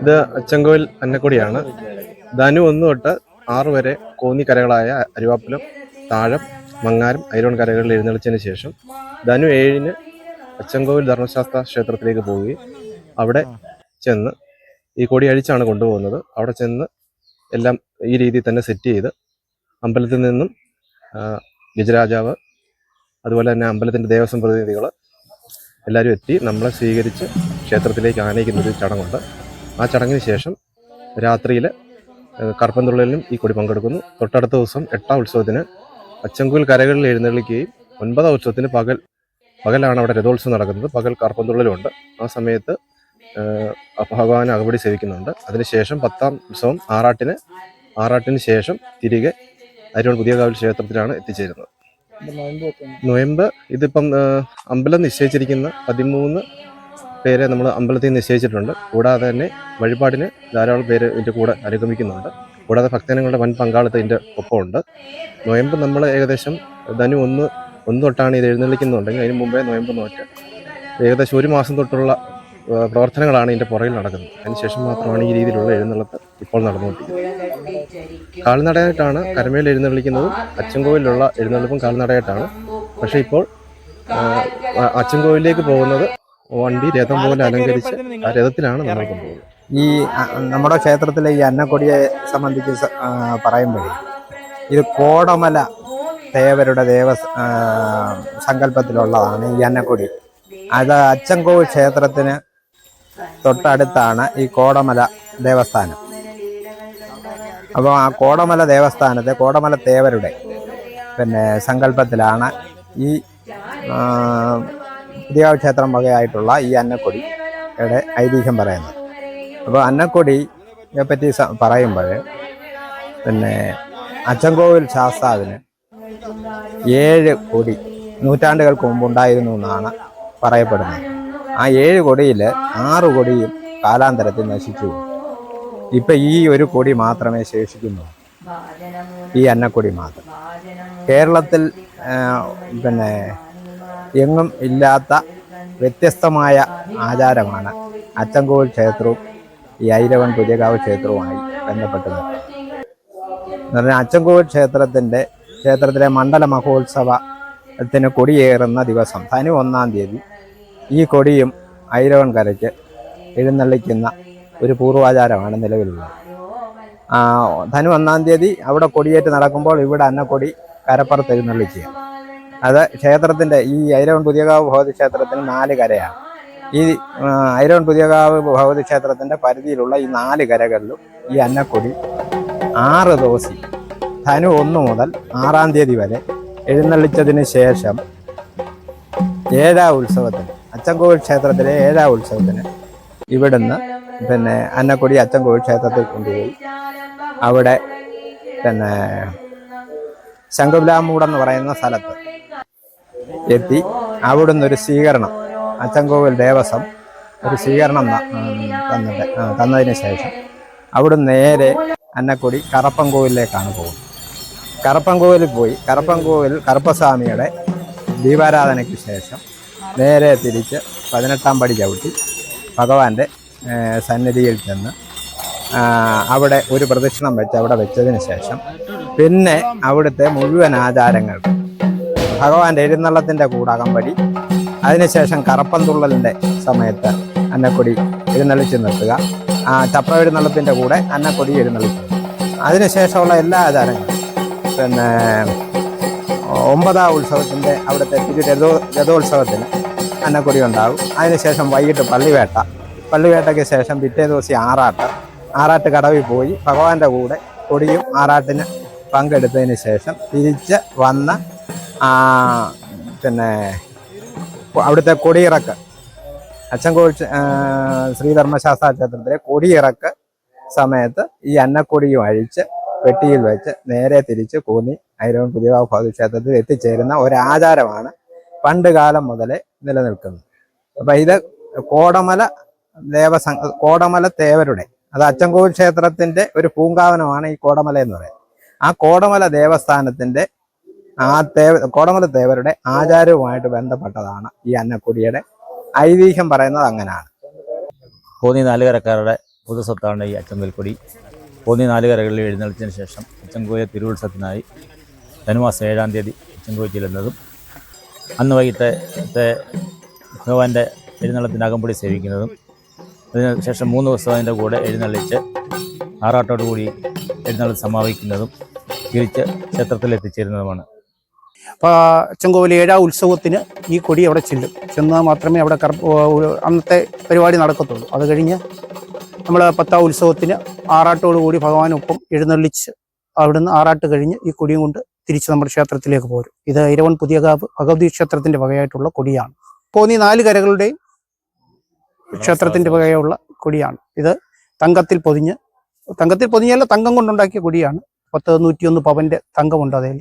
ഇത് അച്ചൻകോവിൽ അന്നക്കൊടിയാണ്. ധനു ഒന്ന് തൊട്ട് ആറ് വരെ കോന്നി കരകളായ അരുവാപ്പുലം താഴം മങ്ങാരം ഐരോൺ കരകളിൽ എഴുന്നള്ളിച്ചതിന് ശേഷം ധനു ഏഴിന് അച്ചൻകോവിൽ ധർമ്മശാസ്ത്ര ക്ഷേത്രത്തിലേക്ക് പോവുകയും അവിടെ ചെന്ന് ഈ കൊടി അഴിച്ചാണ് കൊണ്ടുപോകുന്നത്. അവിടെ ചെന്ന് എല്ലാം ഈ രീതിയിൽ തന്നെ സെറ്റ് ചെയ്ത് അമ്പലത്തിൽ നിന്നും ഗജരാജാവ് അതുപോലെ തന്നെ അമ്പലത്തിന്റെ ദേവസ്വം പ്രതിനിധികൾ എല്ലാവരും എത്തി. നമ്മളെ സ്വീകരിച്ച് ക്ഷേത്രത്തിലേക്ക് ആനയിക്കുന്ന ഒരു ചടങ്ങുണ്ട്. ആ ചടങ്ങിന് ശേഷം രാത്രിയിൽ കറുപ്പന്തുള്ളലിലും ഈ കൊടി പങ്കെടുക്കുന്നു. തൊട്ടടുത്ത ദിവസം എട്ടാം ഉത്സവത്തിന് അച്ചങ്കുൽ കരകളിൽ എഴുന്നള്ളിക്കുകയും ഒൻപതാം ഉത്സവത്തിന് പകൽ പകലാണ് അവിടെ രഥോത്സവം നടക്കുന്നത്. പകൽ കറുപ്പന്തുള്ളലുണ്ട്. ആ സമയത്ത് ഭഗവാൻ അകപടി സേവിക്കുന്നുണ്ട്. അതിനുശേഷം പത്താം ഉത്സവം ആറാട്ടിന് ആറാട്ടിന് ശേഷം തിരികെ അരിയോൺ പുതിയകാവിൽ ക്ഷേത്രത്തിലാണ് എത്തിച്ചേരുന്നത്. നൊയമ്പ് ഇതിപ്പം അമ്പലം നിശ്ചയിച്ചിരിക്കുന്ന പതിമൂന്ന് പേരെ നമ്മൾ അമ്പലത്തിൽ നിശ്ചയിച്ചിട്ടുണ്ട്. കൂടാതെ തന്നെ വഴിപാടിന് ധാരാളം പേര് ഇതിന്റെ കൂടെ അനുഗമിക്കുന്നുണ്ട്. കൂടാതെ ഭക്തജനങ്ങളുടെ വൻ പങ്കാളിത്തം ഇതിന്റെ ഒപ്പമുണ്ട്. നോയമ്പ് നമ്മൾ ഏകദേശം ധനു ഒന്ന് ഒന്ന് തൊട്ടാണ് ഇത് എഴുന്നള്ളിക്കുന്നുണ്ടെങ്കിൽ അതിന് മുമ്പേ നോയമ്പ് നോറ്റ്. ഏകദേശം ഒരു മാസം തൊട്ടുള്ള പ്രവർത്തനങ്ങളാണ് ഇതിന്റെ പുറകിൽ നടക്കുന്നത്. അതിനുശേഷം മാത്രമാണ് ഈ രീതിയിലുള്ള എഴുന്നള്ളത്ത് ഇപ്പോൾ നടന്നുകൊണ്ടിരിക്കുന്നത്. കാൽനടയായിട്ടാണ് കരമേൽ എഴുന്നള്ളിക്കുന്നതും അച്ചൻകോവിലുള്ള എഴുന്നള്ളിപ്പും കാൽനടയായിട്ടാണ്. പക്ഷേ ഇപ്പോൾ അച്ചൻകോവിലേക്ക് പോകുന്നത് വണ്ടി രഥം പോലെ അലങ്കരിച്ച് ആ രഥത്തിലാണ് നമ്മൾ കൊണ്ടുപോകുന്നത് ഈ നമ്മുടെ ക്ഷേത്രത്തിലെ ഈ അന്നക്കൊടിയെ സംബന്ധിച്ച് പറയുമ്പോഴേ ഇത് കോടമല ദേവരുടെ ദേവ സങ്കല്പത്തിലുള്ളതാണ് ഈ അന്നക്കൊടി. അത് അച്ചൻകോവ് ക്ഷേത്രത്തിന് തൊട്ടടുത്താണ് ഈ കോടമല ദേവസ്ഥാനം. അപ്പോൾ ആ കോടമല ദേവസ്ഥാനത്തെ കോടമല തേവരുടെ പിന്നെ സങ്കല്പത്തിലാണ് ഈ ആ, പുതിയ ക്ഷേത്രം വകയായിട്ടുള്ള ഈ അന്നക്കൊടിയുടെ ഐതിഹ്യം പറയുന്നത്. അപ്പോൾ അന്നക്കൊടിയെ പറ്റി പറയുമ്പോൾ പിന്നെ അച്ചൻകോവിൽ ശാസ്താവിന് ഏഴ് കൊടി നൂറ്റാണ്ടുകൾക്ക് മുമ്പ് ഉണ്ടായിരുന്നു എന്നാണ് പറയപ്പെടുന്നത്. ആ ഏഴ് കൊടിയിൽ ആറ് കൊടിയും കാലാന്തരത്തിൽ നശിച്ചു. ഇപ്പം ഈ ഒരു കൊടി മാത്രമേ ശേഷിക്കുന്നു. ഈ അന്നക്കൊടി മാത്രം. കേരളത്തിൽ പിന്നെ എങ്ങും ഇല്ലാത്ത വ്യത്യസ്തമായ ആചാരമാണ്. അച്ചൻകോവിൽ ക്ഷേത്രവും ഈ ഐരവൺ പുതിയകാവ് ക്ഷേത്രവുമായി ബന്ധപ്പെട്ടത്. എന്ന് പറഞ്ഞാൽ അച്ചൻകോവിൽ ക്ഷേത്രത്തിന്റെ ക്ഷേത്രത്തിലെ മണ്ഡല മഹോത്സവത്തിന് കൊടിയേറുന്ന ദിവസം തനി ഒന്നാം തീയതി ഈ കൊടിയും ഐരവൺ കരയ്ക്ക് എഴുന്നള്ളിക്കുന്ന ഒരു പൂർവാചാരമാണ് നിലവിലുള്ളത്. ധനു ഒന്നാം തീയതി അവിടെ കൊടിയേറ്റ് നടക്കുമ്പോൾ ഇവിടെ അന്നക്കൊടി കരപ്പുറത്ത് എഴുന്നള്ളിക്കുക അത് ക്ഷേത്രത്തിന്റെ ഈ ഐരവൺ പുതിയകാവ് ഭഗവതി ക്ഷേത്രത്തിന് നാല് കരയാണ് ഈ ഐരവൺ പുതിയകാവ് ഭഗവതി ക്ഷേത്രത്തിന്റെ പരിധിയിലുള്ള ഈ നാല് കരകളിലും ഈ അന്നക്കൊടി ആറ് ദിവസം ധനു ഒന്ന് മുതൽ ആറാം തീയതി വരെ എഴുന്നള്ളിച്ചതിന് ശേഷം ഏഴാം ഉത്സവത്തിന് അച്ചൻകോവിൽ ക്ഷേത്രത്തിലെ ഏഴാം ഉത്സവത്തിന് ഇവിടുന്ന് പിന്നെ അന്നക്കൊടി അച്ചൻകോവിൽ ക്ഷേത്രത്തിൽ കൊണ്ടുപോയി. അവിടെ പിന്നെ ശംഖുലാമൂടെന്ന് പറയുന്ന സ്ഥലത്ത് എത്തി. അവിടുന്ന് ഒരു സ്വീകരണം. അച്ചൻകോവിൽ ദേവസ്വം ഒരു സ്വീകരണം തന്നിട്ട് തന്നതിന് ശേഷം അവിടെ നേരെ അന്നക്കുടി കറപ്പൻകോവിലേക്കാണ് പോകുന്നത്. കറപ്പൻകോവിലിൽ പോയി. കറപ്പൻകോവിൽ കറുപ്പസ്വാമിയുടെ ദീപാരാധനയ്ക്ക് ശേഷം നേരെ തിരിച്ച് പതിനെട്ടാം പടി ചവിട്ടി ഭഗവാന്റെ സന്നിധിയിൽ ചെന്ന് അവിടെ ഒരു പ്രദക്ഷിണം വെച്ച് അവിടെ വെച്ചതിന് ശേഷം പിന്നെ അവിടുത്തെ മുഴുവൻ ആചാരങ്ങൾക്ക് ഭഗവാന്റെ എഴുന്നള്ളത്തിന്റെ കൂടാകം വഴി. അതിനുശേഷം കറപ്പന്തുള്ളലിന്റെ സമയത്ത് അന്നക്കൊടി എഴുന്നള്ളിച്ച് നിർത്തുക. ചപ്ര എഴുന്നള്ളത്തിന്റെ കൂടെ അന്നക്കൊടി എഴുന്നള്ളിക്കുക അതിനുശേഷമുള്ള എല്ലാ ആചാരങ്ങളും പിന്നെ ഒമ്പതാം ഉത്സവത്തിന്റെ അവിടുത്തെ തിരു രഥോ രഥോത്സവത്തിന് അന്നക്കൊടി ഉണ്ടാകും. അതിനുശേഷം വൈകിട്ട് പള്ളിവേട്ട. പള്ളിവേട്ടയ്ക്ക് ശേഷം പിറ്റേ ദിവസം ആറാട്ട്. ആറാട്ട് കടവിൽ പോയി ഭഗവാന്റെ കൂടെ കൊടിയും ആറാട്ടിന് പങ്കെടുത്തതിന് ശേഷം തിരിച്ച് വന്ന് പിന്നെ അവിടുത്തെ കൊടിയിറക്ക്. ആ, ശ്രീധർമ്മശാസ്ത്ര ക്ഷേത്രത്തിലെ കൊടിയിറക്ക് സമയത്ത് ഈ അന്നക്കൊടിയും അഴിച്ച് പെട്ടിയിൽ വെച്ച് നേരെ തിരിച്ച് കൂന്നി ഐരവൻ പുതിയ ക്ഷേത്രത്തിൽ എത്തിച്ചേരുന്ന ഒരാചാരമാണ് പണ്ട് കാലം മുതലേ നിലനിൽക്കുന്നത്. അപ്പൊ ഇത് കോടമല ദേവസംഘ കോടമല തേവരുടെ അത് അച്ചൻകോവിൽ ക്ഷേത്രത്തിന്റെ ഒരു പൂങ്കാവനമാണ് ഈ കോടമല എന്ന് പറയുന്നത്. ആ കോടമല ദേവസ്ഥാനത്തിന്റെ ആ തേവ കോടമല തേവരുടെ ആചാരവുമായിട്ട് ബന്ധപ്പെട്ടതാണ് ഈ അന്നക്കുടിയുടെ. ഐതിഹ്യം പറയുന്നത് അങ്ങനെയാണ്. കോന്നി നാലുകരക്കാരുടെ പൊതുസ്വത്താണ് ഈ അച്ചമ്പൽക്കുടി കോന്നി നാലുകരകളിൽ എഴുന്നള്ളിച്ചതിന് ശേഷം അച്ചൻകോയ തിരുവുത്സവത്തിനായി ധനുമാസം ഏഴാം തീയതി അച്ചൻകോയ ചെല്ലുന്നതും അന്ന് വൈകിട്ടത്തെ ഭഗവാന്റെ എഴുന്നള്ളത്തിന്റെ അകമ്പടി സേവിക്കുന്നതും അതിനുശേഷം മൂന്ന് ദിവസം അതിന്റെ കൂടെ എഴുന്നള്ളിച്ച് ആറാട്ടോടുകൂടി എഴുന്നള്ളത്ത് സമാപിക്കുന്നതും തിരിച്ച് ക്ഷേത്രത്തിൽ എത്തിച്ചേരുന്നതുമാണ് അപ്പോൾ ചെങ്കോവിൽ ഏഴാം ഉത്സവത്തിന് ഈ കൊടി അവിടെ ചെല്ലും. ചെന്നാൽ മാത്രമേ അവിടെ കറ അന്നത്തെ പരിപാടി നടക്കത്തുള്ളൂ. അത് കഴിഞ്ഞ് നമ്മൾ പത്താം ഉത്സവത്തിന് ആറാട്ടോട് കൂടി ഭഗവാനൊപ്പം എഴുന്നള്ളിച്ച് അവിടുന്ന് ആറാട്ട് കഴിഞ്ഞ് ഈ കൊടിയും കൊണ്ട് തിരിച്ച് നമ്മുടെ ക്ഷേത്രത്തിലേക്ക് പോരും. ഇത് ഇരവൺ പുതിയകാവ് ഭഗവതി ക്ഷേത്രത്തിന്റെ വകയായിട്ടുള്ള കൊടിയാണ്. കോന്നി നാല് കരകളുടെയും ക്ഷേത്രത്തിന്റെ വകയുള്ള കൊടിയാണ്. ഇത് തങ്കത്തിൽ പൊതിഞ്ഞ് തങ്കത്തിൽ പൊതിഞ്ഞല്ല തങ്കം കൊണ്ടുണ്ടാക്കിയ കൊടിയാണ്. പത്ത് നൂറ്റിയൊന്ന് പവന്റെ തങ്കമുണ്ട് അതിൽ